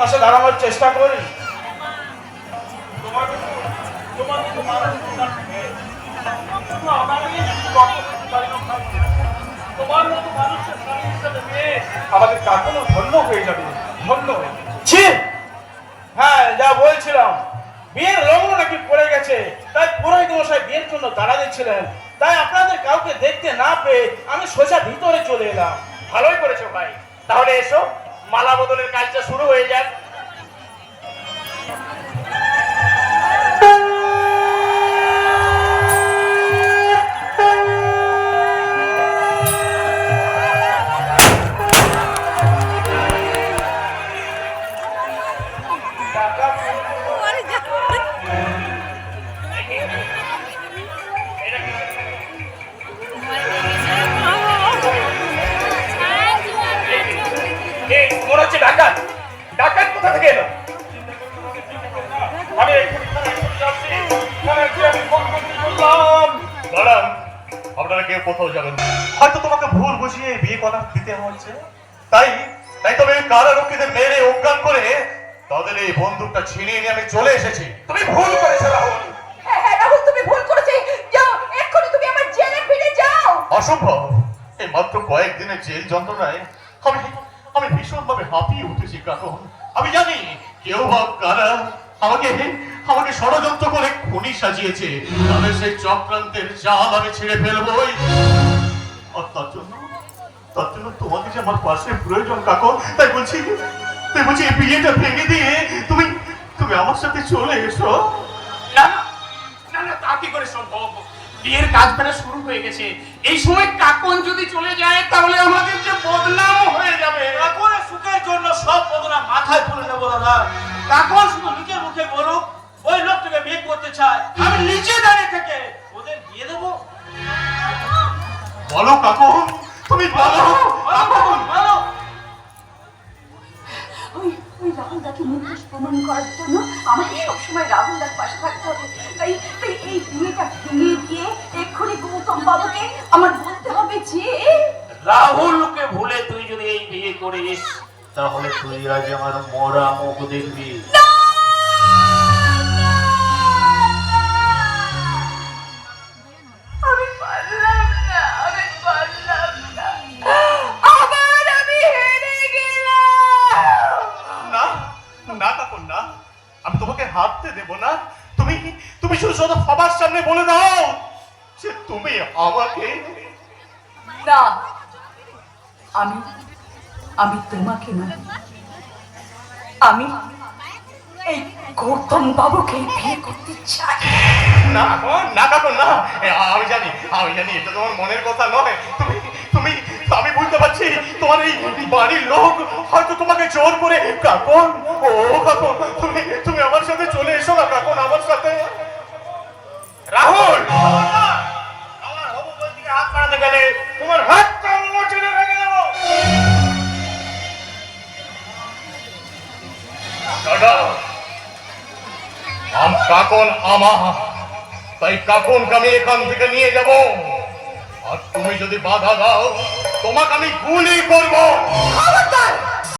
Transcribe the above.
পাশে দাঁড়ানোর চেষ্টা করি। আমাদের কাকুনো ধন্য হয়ে যাবে, ধন্য হ্যাঁ যা বলছিলাম, বিয়ের লগ্ন নাকি পড়ে গেছে। তাই পুরোহিত মশাই বিয়ের জন্য দাঁড়া দিচ্ছিলেন। তাই আপনাদের কাউকে দেখতে না পেয়ে আমি সোজা ভিতরে চলে এলাম। ভালোই করেছ ভাই। তাহলে এসো। মালা বদলের কাজটা শুরু হয়ে যাক। কোথাও যাবেন। হয়তো তোমাকে ভুল বুঝিয়ে বিয়ে করা দিতে হচ্ছে তাই তাই তবে কারারক্ষীদের মেরে অজ্ঞান করে তাদের এই বন্দুকটা ছিনিয়ে নিয়ে আমি চলে এসেছি। তুমি ভুল করেছ রাহুল। হ্যাঁ হ্যাঁ রাহুল তুমি ভুল করেছে। যাও এক্ষুনি তুমি আমার জেলে ফিরে যাও। অসম্ভব। এই মাত্র কয়েকদিনের জেল যন্ত্রণায় আমি আমি ভীষণভাবে হাঁপিয়ে উঠেছি কারণ আমি জানি কেউ ভাব কারা আমাকে আমাকে ষড়যন্ত্র করে খুনি সাজিয়েছে। তাদের সেই চক্রান্তের জাল আমি ছেড়ে ফেলবই। আর তার জন্য তার জন্য তোমাকে যে আমার পাশে প্রয়োজন কাকো তাই বলছি তাই বলছি এই বিয়েটা ভেঙে দিয়ে তুমি তুমি আমার সাথে চলে এসো। না না, না তা কি করে সম্ভব? বিয়ের কাজ বেড়া শুরু হয়ে গেছে। এই সময় কাকন যদি চলে যায় তাহলে আমাদের যে বদনাম হয়ে যাবে। কাকুনের সুখের জন্য সব বদনা মাথায় তুলে নেব দাদা। কাকুন বলো কাকু তুমি বলো ওই রাহুল দাকে নির্দোষ প্রমাণ করার জন্য আমাকে সবসময় রাহুল দার পাশে থাকতে হবে। তাই তাই এই বিয়েটা ভেঙে দিয়ে এক্ষুনি গৌতম বাবুকে আমার বলতে হবে যে রাহুলকে ভুলে তুই যদি এই বিয়ে করিস তাহলে তুই আজ আমার মরা মুখ দেখবি। তুমি তুমি শুধু শুধু সবার সামনে বলে দাও যে তুমি আমাকে না আমি আমি তোমাকে না। আমি এই গৌতম বাবুকে বিয়ে করতে চাই। না না কাকুন না। আমি জানি আমি জানি এটা তোমার মনের কথা নয়। তুমি তুমি আমি বুঝতে পারছি তোমার এই বাড়ির লোক হয়তো তোমাকে জোর করে কাকুন ও কাকুন হাত বাড়াতে গেলে তোমার হাত মোচনে ভেঙে দেবো। দাদা আম কাকন আমা তাই কাকনকে আমি এখান থেকে নিয়ে যাব। আর তুমি যদি বাধা দাও তোমাকে আমি গুলি করব। খবরদার!